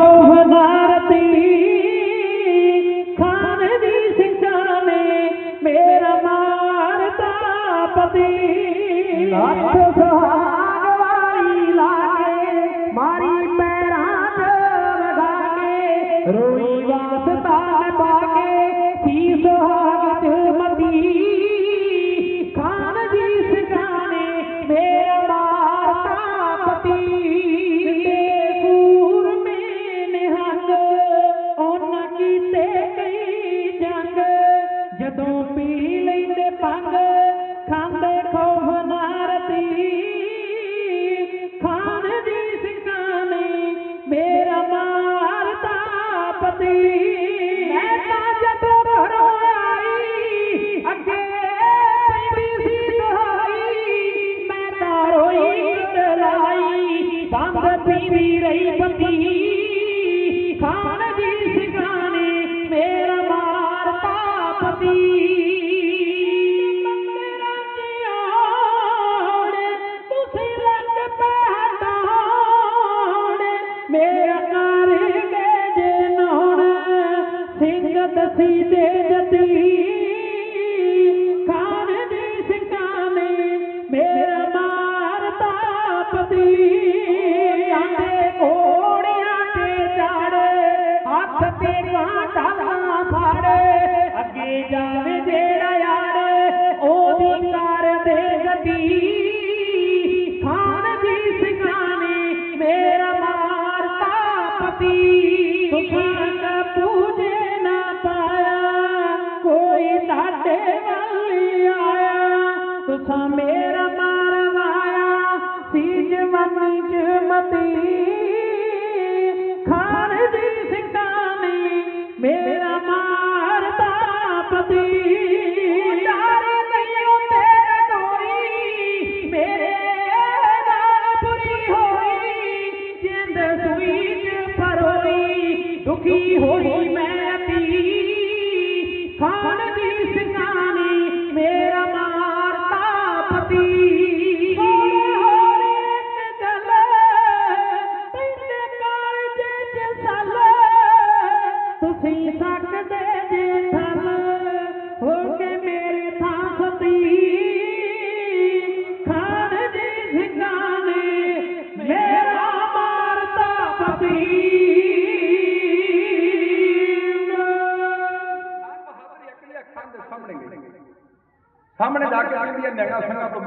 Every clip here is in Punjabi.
ਹਜ਼ਾਰਤੀ ਖਾਨ ਦੀ ਸਿੰਘਾਂ ਨੇ ਮੇਰਾ ਮਾਰਤਾ ਪਤੀ। ਲੱਖ ਸੁਹਾਗ ਪਤੀ ਸੁਖਾਂ ਪੂਜੇ ਨਾ ਪਾਇਆ ਕੋਈ ਤੁਹਾਡੇ ਵੱਲ ਆਇਆ। ਤੁਸਾਂ ਮੇਰਾ ಸಿಗಾನೆ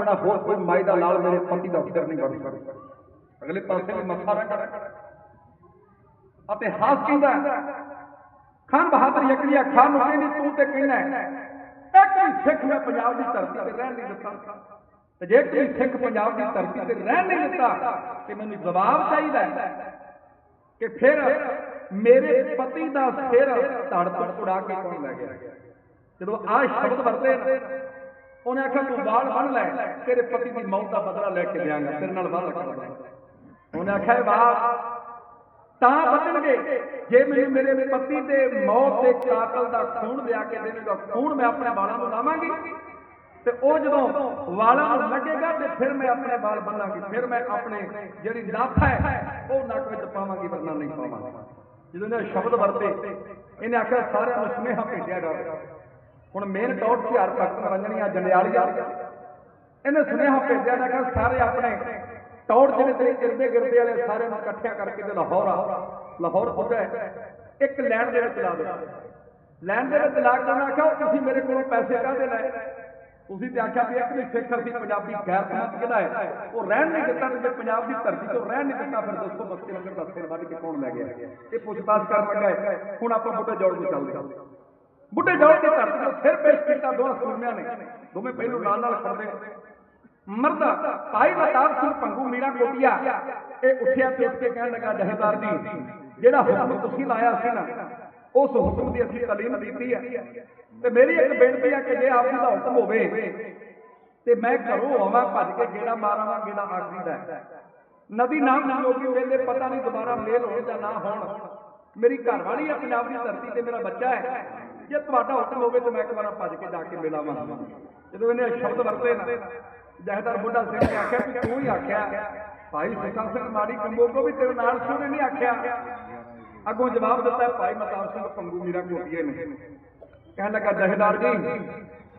ਸਿੰਘਾਂ ਹੋਰ ਕੋਈ ਮਾਈ ਦਾ ਲਾਲ ਮੇਰੇ ਪਤੀ ਦਾ ਫਿਕਰ ਨਹੀਂ ਕਰ ਅਗਲੇ ਪਾਸੇ ਵੀ ਮੱਥਾ ਰੱਖ ਅਤੇ ਹਾਸ ਕਹਿੰਦਾ ਖਾਨ ਬਹਾਦਰ ਅਕਲੀ ਅੱਖਾਂ ਨੂੰ ਕਹਿੰਦੀ, ਤੂੰ ਤੇ ਕਹਿਣਾ ਇੱਕ ਵੀ ਸਿੱਖ ਮੈਂ ਪੰਜਾਬ ਦੀ ਧਰਤੀ ਤੇ ਰਹਿਣ ਨਹੀਂ ਦਿੱਤਾ। ਤੇ ਜੇ ਕੋਈ ਸਿੱਖ ਪੰਜਾਬ ਦੀ ਧਰਤੀ ਤੇ ਰਹਿਣ ਨਹੀਂ ਦਿੱਤਾ, ਤੇ ਮੈਨੂੰ ਜਵਾਬ ਚਾਹੀਦਾ ਕਿ ਫਿਰ ਮੇਰੇ ਪਤੀ ਦਾ ਸਿਰ ਧੜ ਧੜ ਉਡਾ ਕੇ ਕੌਣ ਲੈ ਗਿਆ? ਜਦੋਂ ਆਹ ਸ਼ਬਦ ਵਰਤੇ ਉਹਨੇ ਆਖਿਆ, ਤੂੰ ਵਾਲ ਬੰਨ ਲੈ, ਤੇਰੇ ਪਤੀ ਦੀ ਮੌਤ ਦਾ ਬਦਲਾ ਲੈ ਕੇ ਦਿਆਂਗਾ ਤੇਰੇ ਨਾਲ ਵਾਲ ਰੱਖਣਾ ਉਹਨੇ ਆਖਿਆ, ਇਹ ਵਾਲ ਤਾਂ ਬਚਣਗੇ, ਜੇ ਮੈਨੂੰ ਮੇਰੇ ਪਤੀ ਦੇ ਮੌਤ ਦੇ ਕਾਤਲ ਦਾ ਖੂਨ ਲਿਆ ਕੇ ਦੇਵੇਗਾ, ਖੂਨ ਮੈਂ ਆਪਣੇ ਵਾਲਾਂ ਨੂੰ ਲਾਵਾਂਗੀ ਤੇ ਉਹ ਜਦੋਂ ਵਾਲਾਂ ਨੂੰ ਲੱਗੇਗਾ ਤੇ ਫਿਰ ਮੈਂ ਆਪਣੇ ਵਾਲ ਬੰਨਾਂਗੀ, ਫਿਰ ਮੈਂ ਆਪਣੇ ਜਿਹੜੀ ਨੱਥ ਹੈ, ਉਹ ਨੱਕ ਵਿੱਚ ਪਾਵਾਂਗੀ, ਵਰਨਾ ਨਹੀਂ ਪਾਵਾਂਗੀ। ਜਦੋਂ ਇਹਨੇ ਸ਼ਬਦ ਵਰਤੇ, ਇਹਨੇ ਆਖਿਆ, ਸਾਰਿਆਂ ਨੂੰ ਸੁਨੇਹਾ ਭੇਜਿਆ ਡਰ ਹੁਣ ਮੇਨ ਟੌਟ ਹਜ਼ਾਰ ਤੱਕ ਰੰਜਣੀਆਂ ਜੰਡਿਆਲੀਆਂ। ਇਹਨੇ ਸੁਨੇਹਾ ਭੇਜਿਆ ਨਾ ਕਿ ਸਾਰੇ ਆਪਣੇ ਟੌੜ ਜਿਹੜੇ ਤੇਰੇ ਗਿਰਦੇ ਗਿਰਦੇ ਵਾਲੇ ਸਾਰੇ ਨੂੰ ਇਕੱਠਿਆਂ ਕਰਕੇ ਤੇ ਲਾਹੌਰ ਆ। ਲਾਹੌਰ ਪੁੱਜਾ ਇੱਕ ਲੈਣ ਦੇ ਵਿੱਚ ਲਾ ਦੇ ਲੈਣ ਦੇ ਵਿੱਚ ਲਾ ਕੇ ਮੈਂ ਆਖਿਆ ਤੁਸੀਂ ਮੇਰੇ ਕੋਲੋਂ ਪੈਸੇ ਕਾਹਦੇ ਲਏ? ਤੁਸੀਂ ਤੇ ਆਖਿਆ ਵੀ ਇੱਕ ਵੀ ਸਿੱਖ ਅਸੀਂ ਪੰਜਾਬੀ ਗੈਰ ਸਮਾਜ ਕਿਹਦਾ ਹੈ? ਉਹ ਰਹਿਣ ਨਹੀਂ ਦਿੱਤਾ ਜੇ ਪੰਜਾਬ ਦੀ ਧਰਤੀ ਤੋਂ ਰਹਿਣ ਨਹੀਂ ਦਿੱਤਾ, ਫਿਰ ਦੱਸੋ ਬਸਤੇ ਲੰਗਰ ਦਾ ਸਿਰ ਵੱਢ ਕੇ ਕੌਣ ਲੈ ਗਿਆ? ਇਹ ਪੁੱਛਤਾਛ ਕਰਨ ਲੱਗਾ ਹੈ। ਹੁਣ ਆਪਾਂ ਬੁੱਢੇ ਜੋੜ ਨੂੰ ਚੱਲਦੇ ਹਾਂ। ਬੁੱਢੇ ਜੋੜ ਦੀ ਧਰਤੀ ਤੋਂ ਸਿਰ ਪੇਸ਼ ਕੀਤਾ ਦੋਹਾਂ ਸੂਰਮਿਆਂ ਨੇ। ਦੋਵੇਂ ਪਹਿਲੂ ਨਾਲ ਨਾਲ ਖੜਦੇ ਮਰਦਾ, ਭਾਈ ਮਤਾਬ ਸਿੰਘ ਭੰਗੂ ਮੀਰਾ ਕੋਟੀਆ। ਇਹ ਉੱਠਿਆ ਤੇ ਉੱਠ ਕੇ ਕਹਿਣ ਲੱਗਾ, ਜਹੇਦਾਰ ਜੀ, ਜਿਹੜਾ ਹੁਕਮ ਤੁਸੀਂ ਲਾਇਆ ਸੀ ਨਾ, ਉਸ ਹੁਕਮ ਦੀ ਅਸੀਂ ਤਾਲੀਮ ਦਿੱਤੀ ਹੈ। ਤੇ ਮੇਰੀ ਇੱਕ ਬੇਨਤੀ ਹੈ ਕਿ ਜੇ ਆਪ ਜੀ ਦਾ ਹੁਕਮ ਹੋਵੇ, ਤੇ ਮੈਂ ਘਰੋਂ ਆਵਾਂ, ਭੱਜ ਕੇ ਗੇੜਾ ਮਾਰਾਂਗਾ ਗੇੜਾ ਆਖਰੀ ਦਾ ਹੈ। ਨਦੀ ਨਾਮ ਸੰਜੋਗੀ ਵੇਲੇ ਪਤਾ ਨਹੀਂ ਦੁਬਾਰਾ ਮੇਲ ਹੋਣ ਜਾਂ ਨਾ ਹੋਣ। ਮੇਰੀ ਘਰ ਵਾਲੀ ਹੈ, ਪੰਜਾਬ ਦੀ ਧਰਤੀ ਤੇ ਮੇਰਾ ਬੱਚਾ ਹੈ। ਜੇ ਤੁਹਾਡਾ ਹੁਕਮ ਹੋਵੇ ਤਾਂ ਮੈਂ ਇੱਕ ਵਾਰ ਭੱਜ ਕੇ ਜਾ ਕੇ ਮਿਲਾਵਾਂ ਜਦੋਂ ਇਹਨੇ ਸ਼ਬਦ ਵਰਤੇ ਨਾ, ਜਹਦਰ ਬੁੱਢਾ ਸਿੰਘ ਨੇ ਆਖਿਆ ਕਿ ਤੂੰ ਹੀ ਆਖਿਆ, ਭਾਈ ਸਿੱਖਾਂ ਸਿੰਘ ਮਾੜੀ ਕੰਬੋ ਵੀ ਤੇਰੇ ਨਾਲ ਸੋਨੇ ਨਹੀਂ ਆਖਿਆ। ਅੱਗੋਂ ਜਵਾਬ ਦਿੱਤਾ, ਭਾਈ ਮਤਾਬ ਸਿੰਘ ਪੰਗੂ ਮੀਰਾ ਕੋਟੀਏ ਨੇ। ਕਹਿਣ ਲੱਗਾ, ਜਹੇਦਾਰ ਜੀ,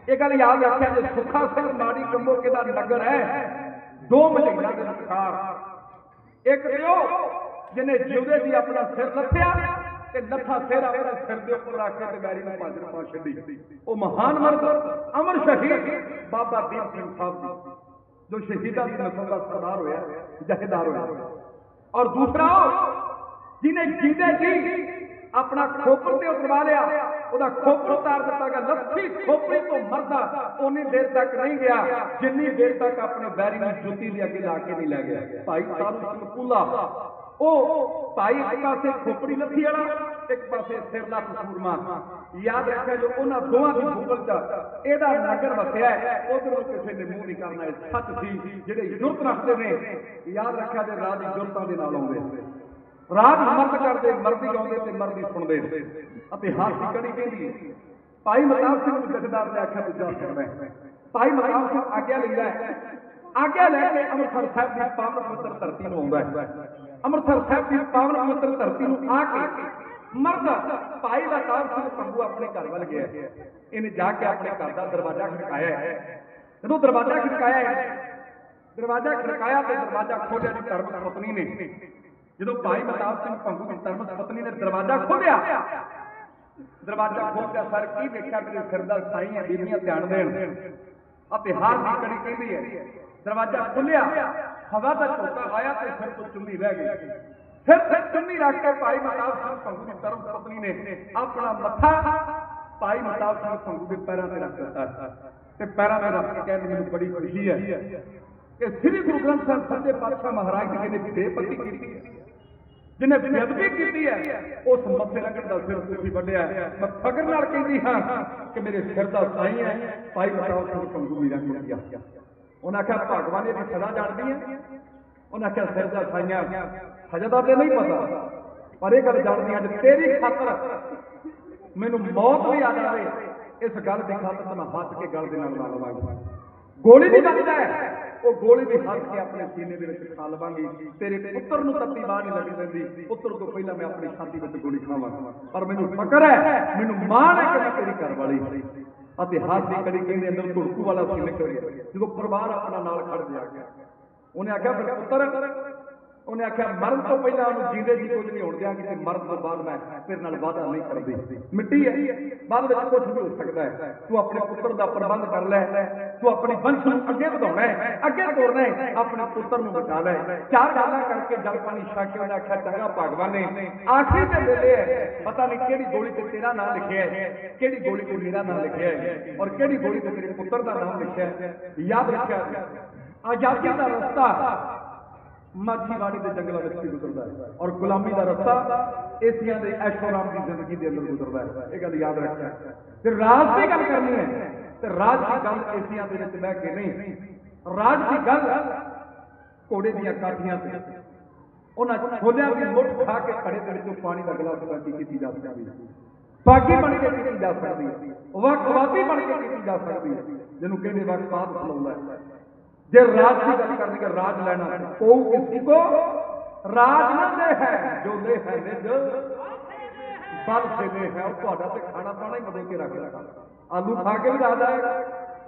ਇਹ ਗੱਲ ਯਾਦ ਰੱਖਿਆ ਜੇ ਸੁੱਖਾ ਸਿੰਘ ਮਾੜੀ ਕੰਬੋਕੇ ਦਾ ਨਗਰ ਹੈ, ਦੋ ਮਹੀਨਿਆਂ ਦੇ ਵਿਚਕਾਰ। ਇੱਕ ਤੇ ਜਿਹਨੇ ਜਿਉਂਦੇ ਦੀ ਆਪਣਾ ਸਿਰ ਲੱਥਿਆ ਤੇ ਲੱਥਾ ਸਿਰ ਆਪਣੇ ਸਿਰ ਦੇ ਉੱਪਰ ਰੱਖ ਕੇ ਤੇ ਵੈਰੀ ਨੂੰ ਭਾਜਣ ਪਾ ਛੱਡੀ। ਉਹ ਮਹਾਨ ਮਰਦ, ਅਮਰ ਸ਼ਹੀਦ, ਬਾਬਾ ਦੀਪ ਸਿੰਘ ਸਾਹਿਬ ਜੀ, ਜੋ ਸ਼ਹੀਦਾਂ ਦੀ ਨਸਲ ਦਾ ਸਰਦਾਰ ਹੋਇਆ ਜਹੇਦਾਰ ਹੋਇਆ। ਔਰ ਦੂਸਰਾ ਉਹ ਜਿਹਨੇ ਜਿੰਦੇ ਜੀ ਆਪਣਾ ਖੋਪਰ ਤੇ ਉਤਰਵਾ ਲਿਆ, ਉਹਦਾ ਖੋਪਰ ਉਤਾਰ ਦਿੱਤਾ ਗਿਆ। ਲੱਥੀ ਖੋਪਰੀ ਤੋਂ ਮਰਦਾ ਉਨੀ ਦੇਰ ਤੱਕ ਨਹੀਂ ਗਿਆ। ਜਿੰਨੀ ਦੇਰ ਤੱਕ ਆਪਣੇ ਬੈਰੀ ਨੂੰ ਜੁੱਤੀ ਦੇ ਅੱਗੇ ਲਾ ਕੇ ਨਹੀਂ ਲੈ ਗਿਆ। ਭਾਈ ਸਾਧੂ ਸਿੰਘ ਪੁੱਲਾ ਉਹ ਭਾਈ ਇੱਕ ਪਾਸੇ ਖੋਪੜੀ ਲੱਥੀ ਵਾਲਾ, ਇੱਕ ਪਾਸੇ ਸਿਰ ਲੱਥ ਸੂਰਮਾ ਯਾਦ ਰੱਖਿਆ ਜੋ ਉਹਨਾਂ ਦੋਵਾਂ ਦੀ ਭੁਗਲ ਚ ਇਹਦਾ ਨਗਰ ਵਸਿਆ ਉਧਰ ਕਿਸੇ ਨੇ ਮੂੰਹ ਨਹੀਂ ਕਰਨਾ। ਇਹ ਸੱਚ ਸੀ, ਜਿਹੜੇ ਜੁਰਤ ਰੱਖਦੇ ਨੇ। ਯਾਦ ਰੱਖਿਆ ਜੇ ਰਾਜ ਜੁਰਤਾਂ ਦੇ ਨਾਲ ਆਉਂਦੇ। ਰਾਜ ਮਰਦ ਕਰਦੇ, ਮਰਦੀ ਗਾਉਂਦੇ ਤੇ ਮਰਦੀ ਸੁਣਦੇ। ਅਤੇ ਕੜੀ ਕਹਿੰਦੀ ਹੈ। ਭਾਈ ਮਤਾਬ ਸਿੰਘ ਨੂੰ ਜਥੇਦਾਰ ਨੇ ਆਖਿਆ ਤੂੰ ਸਕਦਾ ਭਾਈ ਮਤਾਬ ਸਿੰਘ ਆਗਿਆ ਲੈਂਦਾ ਆਗਿਆ ਲੈ ਕੇ ਅੰਮ੍ਰਿਤਸਰ ਸਾਹਿਬ ਦੀ ਪਾਵਨ ਪਵਿੱਤਰ ਧਰਤੀ ਨੂੰ ਆਉਂਦਾ ਹੈ। ਅੰਮ੍ਰਿਤਸਰ ਸਾਹਿਬ ਦੀ ਪਾਵਨ ਪਵਿੱਤਰ ਧਰਤੀ ਨੂੰ ਆ ਕੇ ਮਰਦ ਭਾਈ ਮਤਾਬ ਸਿੰਘ ਪੰਗੂ ਆਪਣੇ ਘਰ ਵੱਲ ਗਿਆ ਇਹਨੇ ਜਾ ਕੇ ਆਪਣੇ ਘਰ ਦਾ ਦਰਵਾਜ਼ਾ ਖੜਕਾਇਆ ਹੈ। ਜਦੋਂ ਦਰਵਾਜ਼ਾ ਖੜਕਾਇਆ ਦਰਵਾਜ਼ਾ ਖੜਕਾਇਆ ਤੇ ਦਰਵਾਜ਼ਾ ਖੋਲ੍ਹਿਆ ਜੀ ਧਰਮ ਪਤਨੀ ਨੇ। ਜਦੋਂ ਭਾਈ ਮਤਾਬ ਸਿੰਘ ਪੰਗੂ ਦੀ ਧਰਮ ਪਤਨੀ ਨੇ ਦਰਵਾਜ਼ਾ ਖੋਲ੍ਹਿਆ ਦਰਵਾਜ਼ਾ ਖੋਲ੍ਹਿਆ ਸਰ ਕੀ ਵੇਖਿਆ ਮੇਰੇ ਸਿਰ ਦਾ ਸਾਈ ਬੀਬੀਆਂ ਧਿਆਨ ਦੇਣ? ਅਤੇ ਹਾਰ ਦੀ ਕੜੀ ਕਹਿੰਦੀ ਹੈ। ਦਰਵਾਜ਼ਾ ਖੁੱਲਿਆ ਹਵਾ ਦਾ ਝੋਕਾ ਆਇਆ ਤੇ ਸਿਰ ਤੋਂ ਚੁੰਨੀ ਰਹਿ ਗਈ ਸਿਰ ਤੇ ਚੁੰਨੀ ਰੱਖ ਕੇ ਭਾਈ ਮਤਾਬ ਸਿੰਘ ਭੰਗੂ ਦੀ ਧਰਮ ਪਤਨੀ ਨੇ ਆਪਣਾ ਮੱਥਾ ਭਾਈ ਮਤਾਬ ਸਿੰਘ ਭੰਗੂ ਦੇ ਪੈਰਾਂ ਤੇ ਰੱਖ ਦਿੱਤਾ ਤੇ ਪੈਰਾਂ ਤੇ ਰੱਖ ਕੇ ਕਹਿੰਦੇ ਮੈਨੂੰ ਬੜੀ ਖੁਸ਼ੀ ਹੈ ਕਿ ਸ੍ਰੀ ਗੁਰੂ ਗ੍ਰੰਥ ਸਾਹਿਬ ਸੱਚੇ ਪਾਤਸ਼ਾਹ ਮਹਾਰਾਜ ਜੀ ਨੇ ਬੇਪਤੀ ਕੀਤੀ ਹੈ ਜਿਹਨੇ ਬੇਅਦਬੀ ਕੀਤੀ ਹੈ ਉਸ ਮੱਥੇ ਰੰਗੜ ਦਾ ਸਿਰ ਤੁਸੀਂ ਵੱਢਿਆ ਹੈ। ਮੈਂ ਫਕਰ ਨਾਲ ਕਹਿੰਦੀ ਹਾਂ ਕਿ ਮੇਰੇ ਸਿਰ ਦਾ ਸਾਈ ਹੈ ਭਾਈ ਬਤਾਓ ਸਿੰਘ ਉਹਨਾਂ ਆਖਿਆ, ਭਗਵਾਨ ਇਹਦੀ ਸਜ਼ਾ ਜਾਣਦੀ ਹੈ। ਉਹਨਾਂ ਆਖਿਆ, ਸਿਰ ਦਾ ਸਾਈਆਂ ਸਜ਼ਾ ਦਾ ਤੇ ਨਹੀਂ ਪਤਾ। ਪਰ ਇਹ ਗੱਲ ਜਾਣਦੀ ਹਾਂ, ਤੇਰੀ ਖਾਤਰ ਮੈਨੂੰ ਮੌਤ ਵੀ ਆ ਜਾਵੇ। ਇਸ ਗੱਲ ਦੀ ਖਾਤਰ ਮੈਂ ਹੱਥ ਕੇ ਗਲ ਦੇ ਨਾਲ ਲਾ ਲਵਾਂਗਾ। ਗੋਲੀ ਵੀ ਵੱਜਦਾ ਉਹ ਗੋਲੀ ਵੀ ਹੱਥ ਕੇ ਆਪਣੇ ਸੀਨੇ ਦੇ ਵਿੱਚ ਖਾ ਲਵਾਂਗੀ। ਤੇਰੇ ਪੁੱਤਰ ਨੂੰ ਤੱਤੀ ਬਾਹ ਨਹੀਂ ਲੱਗੀ ਦਿੰਦੀ ਪੁੱਤਰ ਤੋਂ ਪਹਿਲਾਂ ਮੈਂ ਆਪਣੀ ਛਾਤੀ ਵਿੱਚ ਗੋਲੀ ਖਾਵਾਂ ਪਰ ਮੈਨੂੰ ਫਕਰ ਹੈ, ਮੈਨੂੰ ਮਾਣ ਹੈ ਕਿ ਮੈਂ ਤੇਰੀ ਘਰ ਵਾਲੀ ਅਤੇ ਹੱਥ ਦੀ ਕੜੀ ਕਹਿੰਦੇ ਅੰਦਰ ਧੁੜਕੂ ਵਾਲਾ ਸੀ ਨਿਕਲ ਗਿਆ ਜਦੋਂ ਪਰਿਵਾਰ ਆਪਣਾ ਨਾਲ ਖੜ ਗਿਆ। ਉਹਨੇ ਆਖਿਆ ਫਿਰ ਪੁੱਤਰ ਉਹਨੇ ਆਖਿਆ, ਮਰਨ ਤੋਂ ਪਹਿਲਾਂ ਉਹਨੂੰ ਜੀਂਦੇ ਜੀ ਕੁਝ ਨਹੀਂ ਹੋਣ ਦਿਆਂਗੇ ਤੇ ਮਰਨ ਤੋਂ ਬਾਅਦ ਮੈਂ ਤੇਰੇ ਨਾਲ ਵਾਅਦਾ ਨਹੀਂ ਕਰਦੀ। ਮਿੱਟੀ ਹੈ। ਬਾਅਦ ਵਿੱਚ ਕੁਝ ਵੀ ਹੋ ਸਕਦਾ ਹੈ। ਤੂੰ ਆਪਣੇ ਪੁੱਤਰ ਦਾ ਪ੍ਰਬੰਧ ਕਰ ਲੈ। ਤੂੰ ਆਪਣੀ ਵੰਸ਼ ਨੂੰ ਅੱਗੇ ਵਧਾਉਣਾ ਹੈ। ਅੱਗੇ ਤੋਰਨਾ ਹੈ। ਆਪਣੇ ਪੁੱਤਰ ਨੂੰ ਬਚਾ ਲੈ। ਚਾਰ ਗੱਲਾਂ ਕਰਕੇ ਜਲ ਪਾਣੀ ਛਕ ਕੇ ਉਹਨੇ ਆਖਿਆ, ਚੰਗਾ ਭਗਵਾਨ ਨੇ ਆਖਰੀ ਦੇ ਵੇਲੇ ਹੈ। ਪਤਾ ਨਹੀਂ ਕਿਹੜੀ ਗੋਲੀ ਤੇ ਤੇਰਾ ਨਾਮ ਲਿਖਿਆ ਹੈ। ਕਿਹੜੀ ਗੋਲੀ ਤੇ ਮੇਰਾ ਨਾਮ ਲਿਖਿਆ ਹੈ। ਔਰ ਕਿਹੜੀ ਗੋਲੀ ਤੇ ਤੇਰੇ ਪੁੱਤਰ ਦਾ ਨਾਮ ਲਿਖਿਆ ਹੈ? ਯਾਦ ਰੱਖਿਆ। ਆਜ਼ਾਦੀ ਦਾ ਰਸਤਾ ਮਾਛੀਵਾੜੀ ਦੇ ਜੰਗਲਾਂ ਵਿੱਚ ਵੀ ਗੁਜ਼ਰਦਾ ਹੈ ਔਰ ਗੁਲਾਮੀ ਦਾ ਰਸਤਾ ਏਸੀਆਂ ਦੇ ਐਸ਼ੋਰਾਮ ਦੀ ਜ਼ਿੰਦਗੀ ਦੇ ਅੰਦਰ ਗੁਜ਼ਰਦਾ ਹੈ। ਇਹ ਗੱਲ ਯਾਦ ਰੱਖਿਆ। ਤੇ ਰਾਜ ਦੀ ਗੱਲ ਕਰਨੀ ਹੈ, ਤੇ ਰਾਜ ਦੀ ਗੱਲ ਏਸੀਆਂ ਦੇ ਵਿੱਚ ਬਹਿ ਕੇ ਨਹੀਂ। ਰਾਜ ਦੀ ਗੱਲ ਘੋੜੇ ਦੀਆਂ ਕਾਠੀਆਂ ਤੇ। ਉਹਨਾਂ ਛੋਲਿਆਂ ਦੀ ਮੁੱਠ ਖਾ ਕੇ ਘੜੇ ਦੇ ਵਿੱਚੋਂ ਪਾਣੀ ਦਾ ਗਲਾਸ ਬਾਕੀ ਕੀਤੀ ਜਾ ਸਕਦੀ ਹੈ। ਬਾਗੀ ਬਣ ਕੇ ਕੀਤੀ ਜਾ ਸਕਦੀ ਹੈ। ਵਕਵਾਦੀ ਬਣ ਕੇ ਕੀਤੀ ਜਾ ਸਕਦੀ ਹੈ। ਜਿਹਨੂੰ ਕਹਿੰਦੇ ਵਕਵਾਦ ਖਲਾਉਂਦਾ ਹੈ। ਜੇ ਰਾਜ ਦੀ ਗੱਲ ਕਰਨੀ ਹੈ ਰਾਜ ਲੈਣਾ ਉਹ ਕਿਸੇ ਕੋ ਰਾਜ ਨਾ ਦੇ ਹੈ ਜੋ ਲੈ ਹੈ ਨਿਜ ਬਲ ਸੇ ਦੇ ਹੈ ਉਹ ਤੁਹਾਡਾ ਤੇ ਖਾਣਾ ਪਾਣਾ ਹੀ ਬਦਲ ਕੇ ਰੱਖ ਲਗਾ ਆਲੂ ਖਾ ਕੇ ਵੀ ਰਾਜ ਆਏਗਾ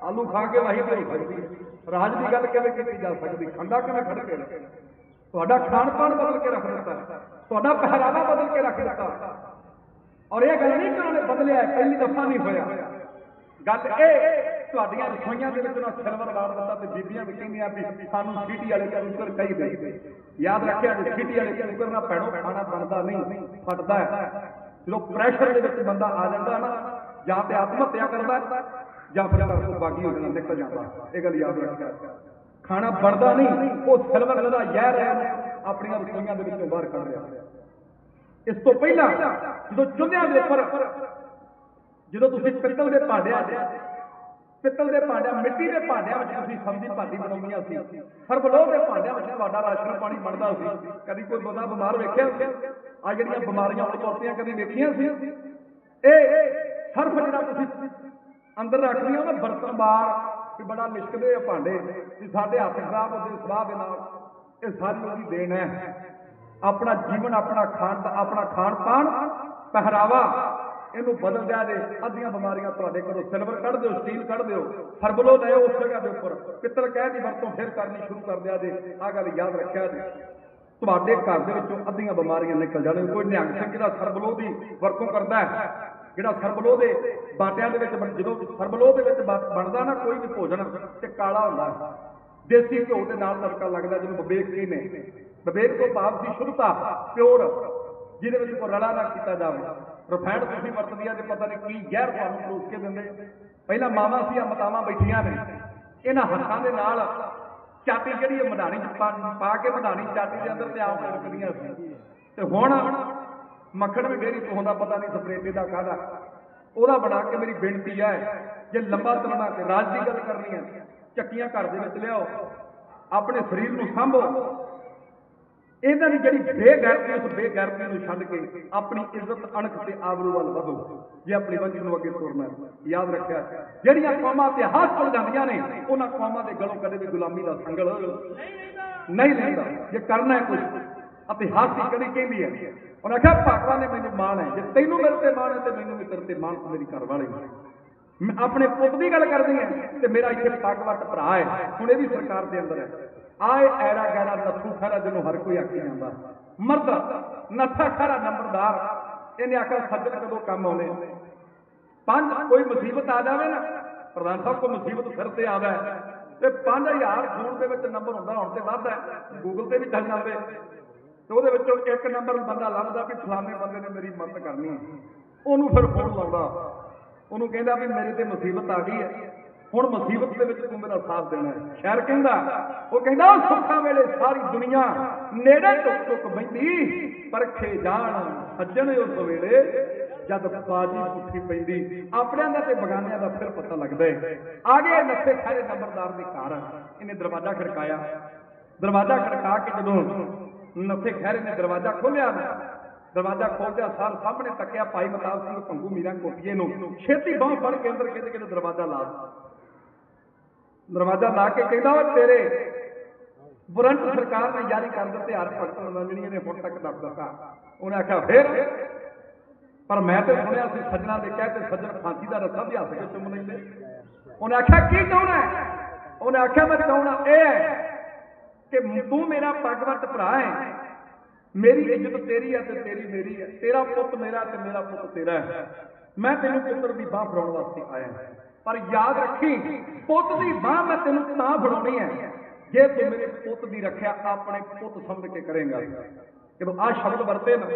ਆਲੂ ਖਾ ਕੇ ਵਾਹੀ ਤੇ ਹੋ ਸਕਦੀ ਹੈ ਰਾਜ ਦੀ ਗੱਲ ਕਿਵੇਂ ਕੀਤੀ ਜਾ ਸਕਦੀ ਖੰਡਾ ਕਿਵੇਂ ਖੜ ਕੇ ਤੁਹਾਡਾ ਖਾਣ ਪਾਣ ਬਦਲ ਕੇ ਰੱਖ ਦਿੱਤਾ ਤੁਹਾਡਾ ਪਹਿਰਾਵਾ ਬਦਲ ਕੇ ਰੱਖ ਦਿੱਤਾ ਔਰ ਇਹ ਗੱਲ ਨਹੀਂ ਕਿ ਉਹਨੇ ਬਦਲਿਆ ਹੈ, ਪਹਿਲੀ ਦਫਾ ਨਹੀਂ ਹੋਇਆ ਗੱਲ ਇਹ ਤੁਹਾਡੀਆਂ ਰਸੋਈਆਂ ਦੇ ਵਿੱਚ ਨਾ ਸਿਲਵਰ ਲਾ ਦਿੱਤਾ ਤੇ ਬੀਬੀਆਂ ਵੀ ਕਹਿੰਦੀਆਂ ਵੀ ਸਾਨੂੰ ਸੀਟੀ ਵਾਲੇ ਕਬੂਤਰ ਚਾਹੀਦੇ? ਯਾਦ ਰੱਖਿਆ ਜੇ ਸੀਟੀ ਵਾਲੇ ਕਬੂਤਰ ਨਾਲ ਪੈਣੋ ਖਾਣਾ ਬਣਦਾ ਨਹੀਂ, ਫਟਦਾ ਹੈ। ਜਦੋਂ ਪ੍ਰੈਸ਼ਰ ਦੇ ਵਿੱਚ ਬੰਦਾ ਆ ਜਾਂਦਾ ਨਾ, ਜਾਂ ਤੇ ਆਤਮ ਹੱਤਿਆ ਕਰਦਾ ਜਾਂ ਫਿਰ ਘਰ ਬਾਗੀ ਹੋ ਜਾਂਦਾ ਨਿਕਲ ਜਾਂਦਾ ਇਹ ਗੱਲ ਯਾਦ ਰੱਖਿਆ। ਖਾਣਾ ਬਣਦਾ ਨਹੀਂ, ਉਹ ਸਿਲਵਰ ਦਾ ਜ਼ਹਿਰ ਹੈ, ਆਪਣੀਆਂ ਰਸੋਈਆਂ ਦੇ ਵਿੱਚੋਂ ਬਾਹਰ ਕੱਢ ਰਿਹਾ। ਇਸ ਤੋਂ ਪਹਿਲਾਂ ਜਦੋਂ ਚੁੱਲ੍ਹਿਆਂ ਦੇ ਉੱਪਰ, ਜਦੋਂ ਤੁਸੀਂ ਪਿੱਤਲ ਦੇ ਭਾਂਡਿਆਂ 'ਚ ਪਿੱਤਲ ਦੇ ਭਾਂਡਿਆਂ, ਮਿੱਟੀ ਦੇ ਭਾਂਡਿਆਂ ਵਿੱਚ ਤੁਸੀਂ ਸਬਜ਼ੀ ਭਾਜੀ ਬਣਾਉਂਦੀਆਂ ਸੀ। ਸਰਬਲੋਹ ਦੇ ਭਾਂਡਿਆਂ ਵਿੱਚ ਤੁਹਾਡਾ ਰਾਸ਼ਨ ਪਾਣੀ ਬਣਦਾ ਸੀ। ਕਦੀ ਕੋਈ ਬੰਦਾ ਬਿਮਾਰ ਵੇਖਿਆ ਆ ਜਿਹੜੀਆਂ ਬਿਮਾਰੀਆਂ ਹੁਣ ਤੁਰਤੀਆਂ ਕਦੀ ਵੇਖੀਆਂ ਸੀ? ਇਹ ਸਰਫ ਜਿਹੜਾ ਤੁਸੀਂ ਅੰਦਰ ਰੱਖਦੇ ਹੋ ਨਾ, ਬਰਤਨ ਬਾਰ ਵੀ ਬੜਾ ਲਿਸ਼ਕਦੇ ਆ ਭਾਂਡੇ, ਵੀ ਸਾਡੇ ਹੱਥ ਖਰਾਬ ਹੁੰਦੇ ਸਵਾਹ ਦੇ ਨਾਲ ਇਹ ਸਾਰੀ ਉਹਦੀ ਦੇਣ ਹੈ। ਆਪਣਾ ਜੀਵਨ, ਆਪਣਾ ਖਾਣ ਆਪਣਾ ਖਾਣ ਪਾਣ ਪਹਿਰਾਵਾ ਇਹਨੂੰ ਬਦਲ ਦਿਆ ਜੇ, ਅੱਧੀਆਂ ਬਿਮਾਰੀਆਂ ਤੁਹਾਡੇ ਕੋਲੋਂ ਸਿਲਵਰ ਕੱਢ ਦਿਓ, ਸਟੀਲ ਕੱਢ ਦਿਓ ਫਰਬਲੋ ਲੈ ਉਸ ਜਗ੍ਹਾ ਦੇ ਉੱਪਰ, ਪਿੱਤਲ ਕਹਿ ਦੀ ਵਰਤੋਂ ਫਿਰ ਕਰਨੀ ਸ਼ੁਰੂ ਕਰ ਦਿਆ ਜੇ ਆ ਗੱਲ ਯਾਦ ਰੱਖਿਆ ਜੇ। ਤੁਹਾਡੇ ਘਰ ਦੇ ਵਿੱਚੋਂ ਅੱਧੀਆਂ ਬਿਮਾਰੀਆਂ ਨਿਕਲ ਜਾਣਗੀਆਂ ਕੋਈ ਨਿਹੰਗ ਸਿੰਘ ਜਿਹੜਾ ਸਰਬਲੋ ਦੀ ਵਰਤੋਂ ਕਰਦਾ ਹੈ, ਜਿਹੜਾ ਸਰਬਲੋ ਦੇ ਬਾਟਿਆਂ ਦੇ ਵਿੱਚ ਜਦੋਂ ਸਰਬਲੋ ਦੇ ਵਿੱਚ ਬਣਦਾ ਨਾ ਕੋਈ ਵੀ ਭੋਜਨ, ਤੇ ਕਾਲਾ ਹੁੰਦਾ ਹੈ। ਦੇਸੀ ਘਿਓ ਦੇ ਨਾਲ ਤੜਕਾ ਲੱਗਦਾ, ਜਿਹਨੂੰ ਬਬੇਕ ਕਹਿੰਦੇ ਬਬੇਕ ਤੋਂ ਭਾਵ ਸੀ ਸ਼ੁੱਧਤਾ, ਪਿਓਰ। ਜਿਹਦੇ ਵਿੱਚ ਕੋਈ ਰਲਾ ਨਾ ਕੀਤਾ ਜਾਵੇ। ਰਿਫਾਈਨਡ ਤੁਸੀਂ ਵਰਤਦੀ ਵਰਤਦੀਆਂ ਜੇ ਪਤਾ ਨਹੀਂ ਕੀ ਜ਼ਹਿਰ ਤੁਹਾਨੂੰ ਪਰੋਸ ਕੇ ਦਿੰਦੇ। ਪਹਿਲਾਂ ਮਾਵਾਂ ਸੀ ਮਤਾਵਾਂ ਬੈਠੀਆਂ ਨੇ। ਇਹਨਾਂ ਹੱਥਾਂ ਦੇ ਨਾਲ ਚਾਟੀ ਜਿਹੜੀ ਹੈ ਮਧਾਣੀ ਚ ਪਾ- ਕੇ ਮਧਾਣੀ ਚਾਟੀ ਦੇ ਅੰਦਰ ਤੇ ਆਪ ਰੱਖਦੀਆਂ ਸੀ। ਤੇ ਹੁਣ ਮੱਖਣ ਵੀ ਡੇਰੀ ਤੋਂ ਹੁੰਦਾ, ਪਤਾ ਨਹੀਂ ਸਪਰੇਟੇ ਦਾ ਕਾਹਦਾ। ਉਹਦਾ ਬਣਾ ਕੇ ਮੇਰੀ ਬੇਨਤੀ ਹੈ ਜੇ ਲੰਬਾ ਤੁਰਨਾ ਕੇ ਰਾਜ ਦੀ ਗੱਲ ਕਰਨੀ ਹੈ ਚੱਕੀਆਂ ਘਰ ਦੇ ਵਿੱਚ ਲਿਆਓ। ਆਪਣੇ ਸਰੀਰ ਨੂੰ ਸੰਭੋ। ਇਹਨਾਂ ਦੀ ਜਿਹੜੀ ਬੇਗੈਰਤੀ ਉਸ ਬੇਗੈਰਤੀ ਨੂੰ ਛੱਡ ਕੇ ਆਪਣੀ ਇੱਜ਼ਤ ਅਣਖ ਤੇ ਆਬਰੂ ਵੱਲ ਵਧੋ। ਜੇ ਆਪਣੀ ਵੰਜ ਨੂੰ ਅੱਗੇ ਤੋਰਨਾ ਯਾਦ ਰੱਖਿਆ, ਜਿਹੜੀਆਂ ਕੌਮਾਂ ਤੇ ਹੱਥ ਚਲ ਜਾਂਦੀਆਂ ਨੇ, ਉਹਨਾਂ ਕੌਮਾਂ ਦੇ ਗਲੋਂ ਕਦੇ ਵੀ ਗੁਲਾਮੀ ਦਾ ਸੰਗਲ ਨਹੀਂ ਲੈਂਦਾ। ਜੇ ਕਰਨਾ ਹੈ ਕੁਝ ਇਤਿਹਾਸ ਦੀ ਕਦੀ ਕਹਿੰਦੀ ਹੈ। ਉਹਨਾਂ ਆਖਿਆ, ਭਗਵਾਨ ਨੇ ਮੈਨੂੰ ਮਾਣ ਹੈ। ਜੇ ਤੈਨੂੰ ਮੇਰੇ ਤੇ ਮਾਣ ਹੈ, ਤੇ ਮੈਨੂੰ ਵੀ ਤੇਰੇ ਤੇ ਮਾਣ ਮੇਰੀ ਘਰ ਵਾਲੇ ਮੈਂ ਆਪਣੇ ਪੁੱਤ ਦੀ ਗੱਲ ਕਰਦੀ ਹਾਂ, ਤੇ ਮੇਰਾ ਇੱਥੇ ਪੱਗ ਭਰਾ ਹੈ। ਹੁਣ ਇਹ ਵੀ ਸਰਕਾਰ ਦੇ ਅੰਦਰ ਹੈ। ਆਏ ਐਰਾ ਗੈਰਾ ਨੱਥੂ ਖਰਾ ਜਿਹਨੂੰ ਹਰ ਕੋਈ ਆਖੀ ਜਾਂਦਾ। ਮਰਦ, ਨੱਥਾ ਖਰਾ ਨੰਬਰਦਾਰ, ਇਹਨੇ ਆਖਿਆ ਸੱਜਣ ਕਦੋਂ ਕੰਮ ਆਉਣੇ ਪੰਜ, ਕੋਈ ਮੁਸੀਬਤ ਆ ਜਾਵੇ ਨਾ, ਪ੍ਰਧਾਨ ਸਾਹਿਬ, ਕੋਈ ਮੁਸੀਬਤ ਸਿਰ ਤੇ ਆਵੇ, ਤੇ 5000 ਫੋਨ ਦੇ ਵਿੱਚ ਨੰਬਰ ਹੁੰਦਾ, ਹੁਣ ਤੇ ਵੱਧ ਹੈ ਗੂਗਲ ਤੇ ਵੀ ਚੱਲ ਜਾਂਦੇ। ਤੇ ਉਹਦੇ ਵਿੱਚੋਂ ਇੱਕ ਨੰਬਰ ਬੰਦਾ ਲੱਭਦਾ ਵੀ ਫਲਾਣੇ ਬੰਦੇ ਨੇ ਮੇਰੀ ਮਦਦ ਕਰਨੀ ਹੈ। ਉਹਨੂੰ ਫਿਰ ਫੋਨ ਲਾਉਂਦਾ। ਉਹਨੂੰ ਕਹਿੰਦਾ ਵੀ ਮੇਰੇ ਤੇ ਮੁਸੀਬਤ ਆ ਗਈ ਹੈ। ਹੁਣ ਮੁਸੀਬਤ ਦੇ ਵਿੱਚ ਤੂੰ ਮੇਰਾ ਸਾਥ ਦੇਣਾ ਹੈ। ਸ਼ਾਇਰ ਕਹਿੰਦਾ, ਉਹ ਕਹਿੰਦਾ, ਉਹ ਸੁੱਖਾਂ ਵੇਲੇ ਸਾਰੀ ਦੁਨੀਆ ਨੇੜੇ ਟੁੱਕ ਟੁੱਕ ਬੈਂਦੀ ਪਰਖੇ ਜਾਣ, ਸੱਜਣ ਉਸ ਵੇਲੇ ਜਦ ਬਾਜੀ ਉੱਠੀ ਪੈਂਦੀ। ਆਪਣਿਆਂ ਦਾ ਤੇ ਬਗਾਨਿਆਂ ਦਾ ਫਿਰ ਪਤਾ ਲੱਗਦਾ ਹੈ। ਗਏ ਨੱਥੇ ਖਾਰੇ ਨੰਬਰਦਾਰ ਦੇ ਘਰ ਇਹਨੇ ਦਰਵਾਜ਼ਾ ਖੜਕਾਇਆ। ਦਰਵਾਜ਼ਾ ਖੜਕਾ ਕੇ ਜਦੋਂ ਨੱਥੇ ਖੈਰੇ ਨੇ ਦਰਵਾਜ਼ਾ ਖੋਲ੍ਹਿਆ, ਦਰਵਾਜ਼ਾ ਖੋਲ੍ਹਦਿਆਂ ਸਾਰ ਸਾਹਮਣੇ ਤੱਕਿਆ ਭਾਈ ਮਤਾਬ ਸਿੰਘ ਪੰਗੂ ਮੀਰਾ ਕੋਟੀਏ ਨੂੰ। ਛੇਤੀ ਬਾਹ ਫੜ ਕੇ ਅੰਦਰ ਕਹਿੰਦੇ ਕਿ ਦਰਵਾਜ਼ਾ ਲਾ ਦਰਵਾਜ਼ਾ ਲਾ ਕੇ ਕਹਿੰਦਾ ਉਹ ਤੇਰੇ ਵਾਰੰਟ ਸਰਕਾਰ ਨੇ ਜਾਰੀ ਕਰ ਦਿੱਤੇ ਹਰ ਭਗਤ ਮੰਨਣੀਆਂ ਨੇ ਹੁਣ ਤੱਕ ਦੱਸ ਦਿੱਤਾ ਉਹਨੇ ਆਖਿਆ ਫੇਰ ਪਰ ਮੈਂ ਤੇ ਸੁਣਿਆ ਸੀ ਸੱਜਣਾ ਦੇ ਕਹਿ ਤੇ ਸੱਜਣ ਫਾਂਸੀ ਦਾ ਰੱਸਾ ਵੀ ਹੱਸ ਕੇ ਚੁੰਮ ਲੈਂਦੇ ਉਹਨੇ ਆਖਿਆ ਕੀ ਚਾਹਣਾ ਹੈ? ਉਹਨੇ ਆਖਿਆ ਮੈਂ ਚਾਹਣਾ ਇਹ ਹੈ ਕਿ ਤੂੰ ਮੇਰਾ ਪੱਗਵੱਟ ਭਰਾ ਹੈ ਮੇਰੀ ਇੱਜ਼ਤ ਤੇਰੀ ਹੈ ਤੇ ਤੇਰੀ ਮੇਰੀ ਹੈ ਤੇਰਾ ਪੁੱਤ ਮੇਰਾ ਤੇ ਮੇਰਾ ਪੁੱਤ ਤੇਰਾ ਹੈ ਮੈਂ ਤੈਨੂੰ ਪੁੱਤਰ ਦੀ ਬਾਹ ਫੜਾਉਣ ਵਾਸਤੇ ਆਇਆ ਹਾਂ। ਪਰ ਯਾਦ ਰੱਖੀ, ਪੁੱਤ ਦੀ ਬਾਹ ਮੈਂ ਤੈਨੂੰ ਤਾਂ ਫੜਾਉਣੀ ਹੈ। ਜੇ ਤੂੰ ਮੇਰੇ ਪੁੱਤ ਦੀ ਰੱਖਿਆ, ਆਪਣੇ ਪੁੱਤ ਸਮਝ ਕੇ ਕਰੇਗਾ। ਜਦੋਂ ਆ ਸ਼ਬਦ ਵਰਤੇ ਨਾ,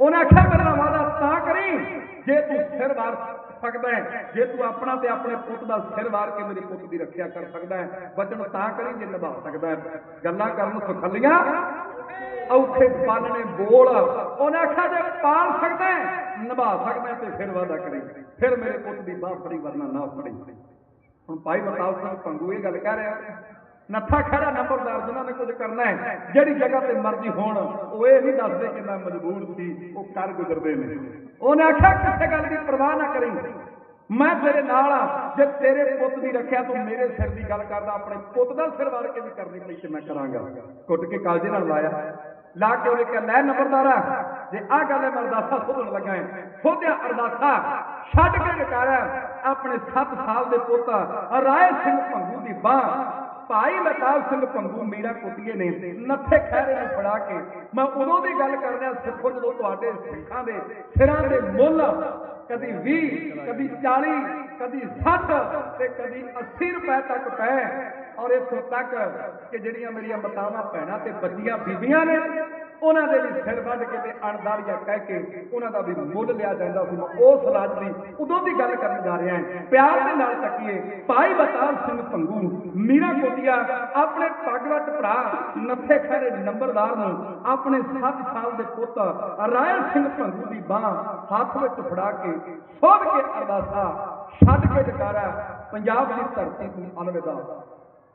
ਉਹਨੇ ਆਖਿਆ, ਮੇਰੇ ਨਾਲ ਵਾਦਾ ਤਾਂ ਕਰੀ, ਜੇ ਤੂੰ ਸਿਰ ਵਾਰ ਸਕਦਾ ਹੈ, ਜੇ ਤੂੰ ਆਪਣਾ ਤੇ ਆਪਣੇ ਪੁੱਤ ਦਾ ਸਿਰ ਵਾਰ ਕੇ ਮੇਰੇ ਪੁੱਤ ਦੀ ਰੱਖਿਆ ਕਰ ਸਕਦਾ ਹੈ, ਵਚਨ ਤਾਂ ਕਰੀ, ਜੇ ਨਿਭਾ ਸਕਦਾ ਹੈ। ਗੱਲਾਂ ਕਰਨ ਸੁਖੱਲੀਆਂ ਔਖੇ ਪਾਲਣੇ ਬੋਲ। ਉਹਨੇ ਆਖਿਆ ਜੇ ਪਾਲ ਸਕਦਾ ਨਿਭਾ ਸਕਦਾ ਤੇ ਫਿਰ ਵਾਦਾ ਕਰੀ। ਫਿਰ ਮੇਰੇ ਪੁੱਤ ਦੀ ਬਾਹ ਫੜੀ, ਵਰਨਾ ਨਾ ਫੜੀ। ਹੁਣ ਭਾਈ ਬਤਾਓ ਸਿੰਘ ਪੰਗੂ ਇਹ ਗੱਲ ਕਹਿ ਰਿਹਾ ਨੱਥਾ ਖੜਾ ਨੰਬਰਦਾਰ ਜਿਨ੍ਹਾਂ ਨੇ ਕੁਝ ਕਰਨਾ ਹੈ, ਜਿਹੜੀ ਜਗ੍ਹਾ ਤੇ ਮਰਜ਼ੀ ਹੋਣ, ਉਹ ਇਹ ਨਹੀਂ ਦੱਸਦੇ ਕਿ ਮੈਂ ਮਜਬੂਰ ਸੀ, ਉਹ ਕਰ ਗੁਜ਼ਰਦੇ ਨੇ। ਉਹਨੇ ਆਖਿਆ, ਕਿਸੇ ਗੱਲ ਦੀ ਪਰਵਾਹ ਨਾ ਕਰੀ। ਮੈਂ ਤੇਰੇ ਨਾਲ ਆ। ਜੇ ਤੇਰੇ ਪੁੱਤ ਦੀ ਰੱਖਿਆ ਤੂੰ ਮੇਰੇ ਸਿਰ ਦੀ ਗੱਲ ਕਰਦਾ, ਆਪਣੇ ਪੁੱਤ ਦਾ ਸਿਰ ਵਾਰ ਕੇ ਵੀ ਕਰਨੀ ਪਈ ਤੇ ਮੈਂ ਕਰਾਂਗਾ। ਕੁੱਟ ਕੇ ਕਾਲਜੇ ਨਾਲ ਲਾਇਆ। ਲਾ ਕੇ ਉਹਨੇ ਕਿਹਾ, ਲੈ ਨੰਬਰਦਾਰਾ ਜੇ ਆ ਗੱਲ ਮੈਂ ਅਰਦਾਸਾ ਸੋਧਣ ਲੱਗਾ ਹੈ। ਸੋਧਿਆ ਅਰਦਾਸਾ, ਛੱਡ ਕੇ ਨਕਾਰਾ ਆਪਣੇ 7 ਸਾਲ ਦੇ ਪੁੱਤ ਰਾਏ ਸਿੰਘ ਭੰਗੂ ਦੀ ਬਾਹ। ਭਾਈ ਮਤਾਬ ਸਿੰਘ ਭੰਗੂ ਮੀਰਾ ਕੁੱਟੀਏ ਨੇ। ਨੱਥੇ ਖਹਿਰੇ ਨੂੰ ਫੜਾ ਕੇ। ਮੈਂ ਉਦੋਂ ਦੀ ਗੱਲ ਕਰ ਰਿਹਾ ਸਿੱਖੋ ਜਦੋਂ ਤੁਹਾਡੇ ਸਿੱਖਾਂ ਦੇ ਸਿਰਾਂ ਦੇ ਮੁੱਲ ਕਦੀ 20 ਕਦੀ 40 ਕਦੀ 60 ਤੇ ਕਦੀ 80 ਰੁਪਏ ਤੱਕ ਪਏ। ਔਰ ਇੱਥੋਂ ਤੱਕ ਕਿ ਜਿਹੜੀਆਂ ਮੇਰੀਆਂ ਮਤਾਵਾਂ ਭੈਣਾਂ ਤੇ ਬੱਚੀਆਂ, ਬੀਬੀਆਂ ਨੇ ਉਹਨਾਂ ਦੇ ਵੀ ਸਿਰ ਵੱਢ ਕੇ ਤੇ ਅਣਦਾਰੀਆ ਕਹਿ ਕੇ ਉਹਨਾਂ ਦਾ ਵੀ ਮੁੱਲ ਲਿਆ ਜਾਂਦਾ ਸੀ। ਉਸ ਰਾਜ ਦੀ ਉਦੋਂ ਦੀ ਗੱਲ ਕਰਨ ਜਾ ਰਿਹਾ ਹਾਂ। ਪਿਆਰ ਦੇ ਨਾਲ ਤੱਕੀਏ ਭਾਈ ਬਤਾਲ ਸਿੰਘ ਭੰਗੂ ਮੀਰਾ ਕੋਟੀਆ, ਆਪਣੇ ਪਗਵਟ ਭਰਾ ਨੱਥੇ ਖੜੇ ਨੰਬਰਦਾਰ ਨੂੰ, ਆਪਣੇ 7 ਸਾਲ ਦੇ ਪੁੱਤ ਰਾਏ ਸਿੰਘ ਭੰਗੂ ਦੀ ਬਾਹ ਹੱਥ ਵਿੱਚ ਫੜਾ ਕੇ ਸੋਧ ਕੇ ਅਰਦਾਸਾ ਛੱਡ ਕੇ ਜਕਾਰਾ ਪੰਜਾਬ ਦੀ ਧਰਤੀ ਨੂੰ ਅਲਵਿਦਾ।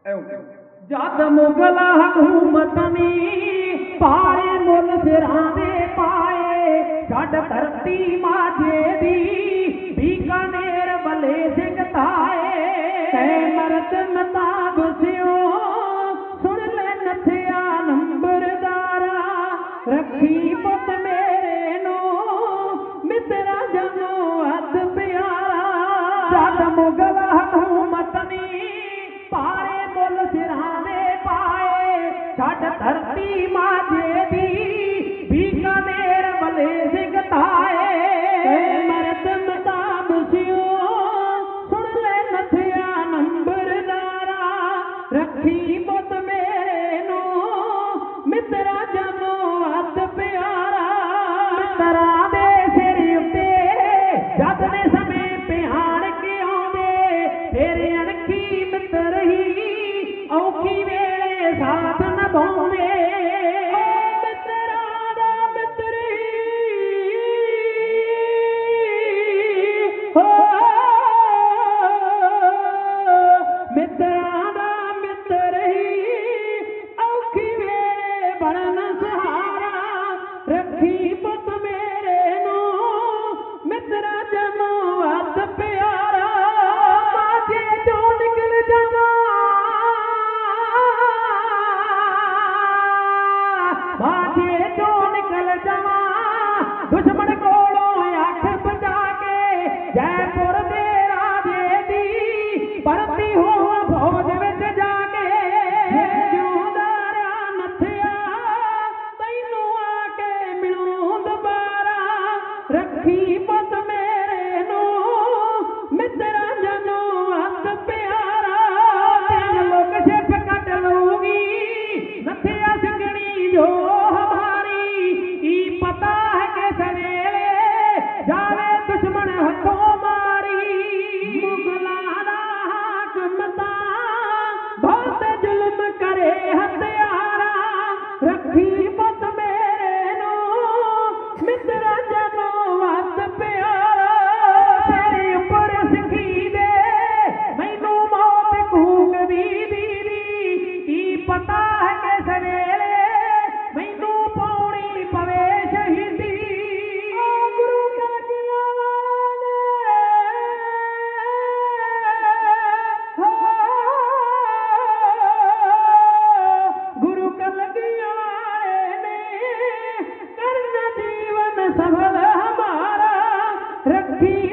ਐਉਂ ਕਿਉਂ ਜਦ ਮੁਗਲ ਹਕੂਮਤ ਨੀ। ਭਾਰੇ ਮੁੱਲ ਸਿਰਾਂ ਦੇ ਪਾਏ ਛੱਡ ਧਰਤੀ ਮਾਝੇ ਦੀ। ਰੱਖੀ ਪੁੱਤ ਰੱਖੀ